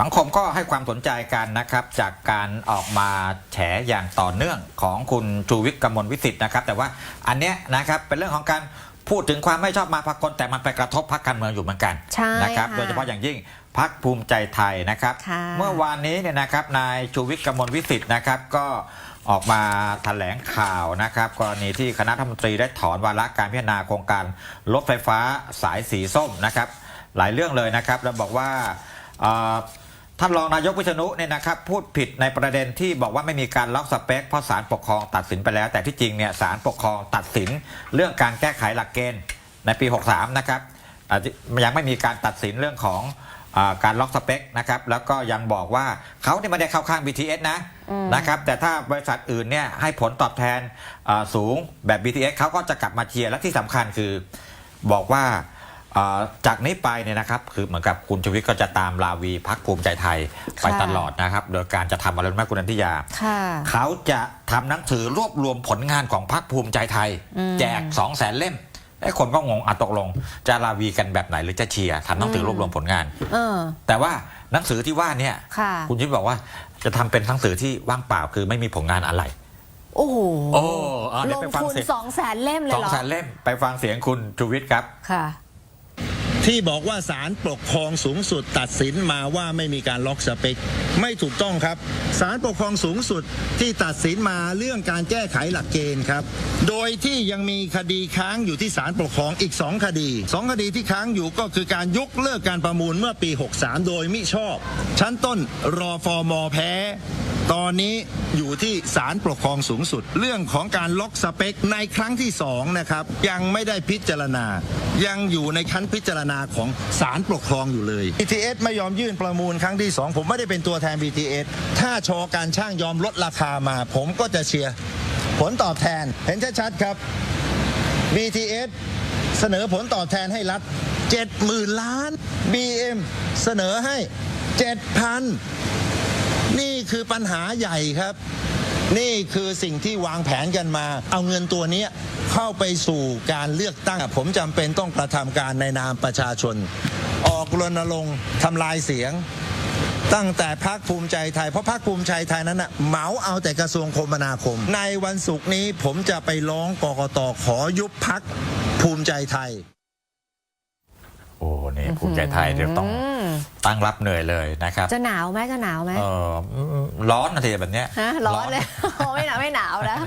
สังคมก็ให้ความสนใจกันนะครับ จากการออกมาแฉอย่างต่อเนื่องของคุณชูวิทย์กมลวิสิทธิ์นะครับ แต่ว่าอันเนี้ยนะครับเป็นเรื่องของการพูดถึงความไม่ชอบมาพากลแต่มันไปกระทบพรรคการเมืองอยู่เหมือนกันใช่นะครับค่ะโดยเฉพาะอย่างยิ่งพรรคภูมิใจไทยนะครับค่ะเมื่อวานนี้เนี่ยนะครับนายชูวิทย์กมลวิสิทธิ์นะครับก็ออกมาแถลงข่าวนะครับ กรณีที่คณะรัฐมนตรีได้ถอนวาระการพิจารณาโครงการรถไฟฟ้าสายสีส้มนะครับ หลายเรื่องเลยนะครับ แล้วบอกว่าเอ่อ ท่านรองนายกวิษณุเนี่ยนะครับพูดผิดในประเด็นที่บอกว่าไม่มีการล็อกสเปคเพราะศาลปกครองตัดสินไปแล้ว แต่ที่จริงเนี่ยศาลปกครองตัดสินเรื่องการแก้ไขหลักเกณฑ์ในปี 63 นะครับอะยังไม่มีการตัดสินเรื่องของอาการล็อกสเปคนะครับแล้วก็ยังบอกว่าเขาเนี่ยไม่ได้เข้าข้าง BTS นะนะครับแต่ถ้าบริษัทอื่นเนี่ยให้ผลตอบแทนอ่าสูงแบบ BTS เขาก็จะกลับมาเชียร์และที่สำคัญคือบอกว่าอ่า จากนี้ไปเนี่ยนะครับคือเหมือนกับคุณชูวิทย์ก็จะตามลาวีพักภูมิใจไทยไปค่ะตลอดนะครับ โดยการจะทำอะไรรู้ไหมคุณนันทิยาค่ะเขาจะทำหนังสือรวบรวมผลงานของพักภูมิใจไทยอืมแจก2 0 0แสนเล่มไอ้คนก็งงอะตกลง จะลาวีกันแบบไหนหรือจะเชียร์ทำหนังสือรวบรวมผลงานเออแต่ว่าหนังสือที่ว่าเนี่ยค่ะคุณชูวิทย์บอกว่าจะทำเป็นหนังสือที่ว่างเปล่าคือไม่มีผลงานอะไรโอ้โหโอ้อะเดี๋ลยวงไปฟังทุนเสียงสองแสนเล่มเลยสองเหรอแสนเล่มไปฟังเสียงคุณชูวิทย์ครับค่ะ ที่บอกว่าศาลปกครองสูงสุดตัดสินมาว่าไม่มีการล็อกสเปค ไม่ถูกต้องครับศาลปกครองสูงสุดที่ตัดสินมาเรื่องการแก้ไขหลักเกณฑ์ครับ โดยที่ยังมีคดีค้างอยู่ที่ศาลปกครองอีก 2 คดีสองคดีที่ค้างอยู่ก็คือการยกเลิกการประมูลเมื่อปี 63 โดยมิชอบ ชั้นต้นรอฟอร์มอแพ้ ตอนนี้อยู่ที่ศาลปกครองสูงสุด เรื่องของการล็อกสเปคในครั้งที่สองนะครับยังไม่ได้พิจารณา ยังอยู่ในขั้นพิจารณาของศาลปกครองอยู่เลย BTS ไม่ยอมยื่นประมูลครั้งที่สองผมไม่ได้เป็นตัวแทน BTS ถ้าชอการช่างยอมลดราคามา ผมก็จะเชียร์ผลตอบแทนเห็นชัดๆครับ BTS เสนอผลตอบแทนให้รัฐ70,000 ล้าน BM เสนอให้ 7,000 นี่คือปัญหาใหญ่ครับ นี่คือสิ่งที่วางแผนกันมา เอาเงินตัวนี้เข้าไปสู่การเลือกตั้ง ผมจำเป็นต้องกระทำการในนามประชาชน ออกรณรงค์ทำลายเสียง ตั้งแต่พักภูมิใจไทย เพราะพักภูมิใจไทยนั้นน่ะเหมาเอาแต่กระทรวงคมนาคม ในวันศุกร์นี้ผมจะไปร้องกกตขอยุบพักภูมิใจไทย โอ้นี่ภูมิใจไทยเดี๋ยวต้องมตั้งรับเหนื่อยเลยนะครับ จะหนาวไหมจะหนาวไหมเอออืมร้อนนะทีแบบเนี้ยฮะร้อนเลยไม่หนาวไม่หนาวนะ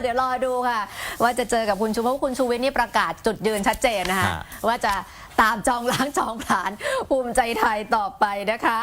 เดี๋ยวรอดูค่ะ ว่าจะเจอกับคุณชูเพราะว่าคุณชูวิทย์นี่ประกาศจุดยืนชัดเจนนะคะฮะว่าจะตามจองล้างจองผลานภูมิใจไทยต่อไปนะคะ